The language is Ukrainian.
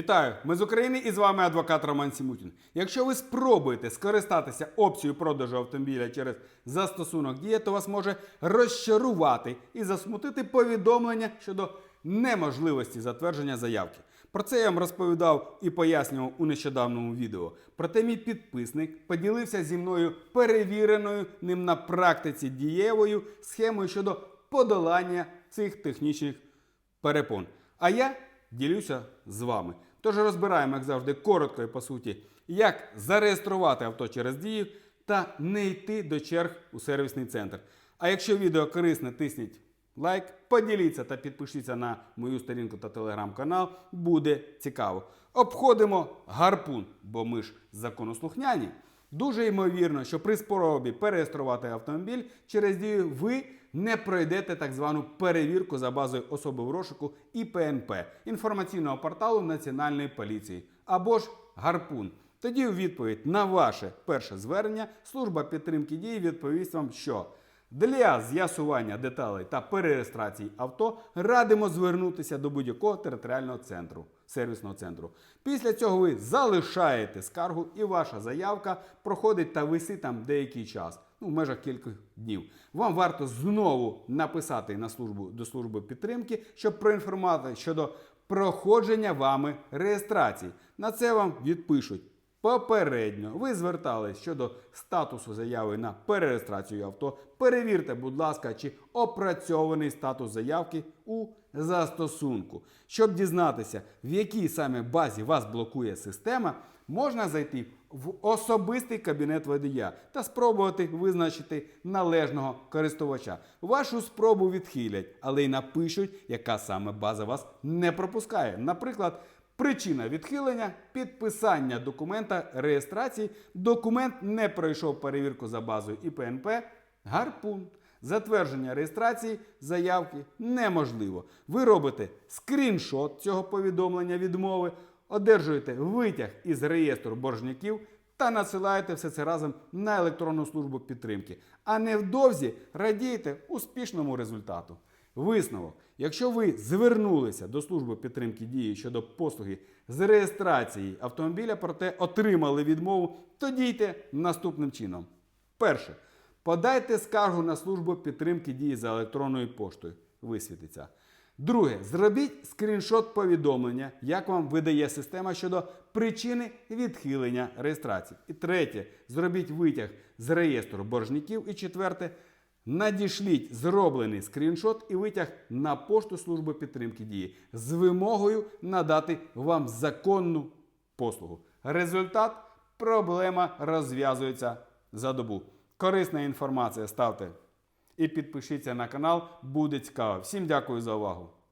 Вітаю! Ми з України і з вами адвокат Роман Сімутін. Якщо ви спробуєте скористатися опцією продажу автомобіля через застосунок Дія, то вас може розчарувати і засмутити повідомлення щодо неможливості затвердження заявки. Про це я вам розповідав і пояснював у нещодавньому відео. Проте мій підписник поділився зі мною перевіреною ним на практиці дієвою схемою щодо подолання цих технічних перепон. А я ділюся з вами. Тож розбираємо, як завжди, коротко і по суті, як зареєструвати авто через дію та не йти до черг у сервісний центр. А якщо відео корисне, тисніть лайк, поділіться та підпишіться на мою сторінку та телеграм-канал. Буде цікаво. Обходимо гарпун, бо ми ж законослухняні. Дуже ймовірно, що при спробі переєструвати автомобіль через дію ви не пройдете так звану перевірку за базою особи в розшуку ІПНП інформаційного порталу Національної поліції або ж гарпун. Тоді у відповідь на ваше перше звернення служба підтримки дії відповість вам, що для з'ясування деталей та перереєстрації авто радимо звернутися до будь-якого територіального центру, сервісного центру. Після цього ви залишаєте скаргу і ваша заявка проходить та висить там деякий час, ну, в межах кількох днів. Вам варто знову написати на службу до служби підтримки, щоб проінформувати щодо проходження вами реєстрації. На це вам відпишуть. Попередньо ви звертались щодо статусу заяви на перереєстрацію авто. Перевірте, будь ласка, чи опрацьований статус заявки у застосунку. Щоб дізнатися, в якій саме базі вас блокує система, можна зайти в особистий кабінет водія та спробувати визначити належного користувача. Вашу спробу відхилять, але й напишуть, яка саме база вас не пропускає. Наприклад, Причина відхилення підписання документа реєстрації. Документ не пройшов перевірку за базою ІПНП. Гарпун. Затвердження реєстрації заявки неможливо. Ви робите скріншот цього повідомлення відмови, одержуєте витяг із реєстру боржників та надсилаєте все це разом на електронну службу підтримки. А невдовзі радієте успішному результату. Висновок. Якщо ви звернулися до служби підтримки дії щодо послуги з реєстрації автомобіля, проте отримали відмову, то дійте наступним чином. Перше. Подайте скаргу на службу підтримки дії за електронною поштою. Висвітиться. Друге, зробіть скріншот повідомлення, як вам видає система щодо причини відхилення реєстрації. І третє, зробіть витяг з реєстру боржників. І четверте, надішліть зроблений скріншот і витяг на пошту служби підтримки дії з вимогою надати вам законну послугу. Результат проблема розв'язується за добу. Корисна інформація ставте і підпишіться на канал, буде цікаво. Всім дякую за увагу.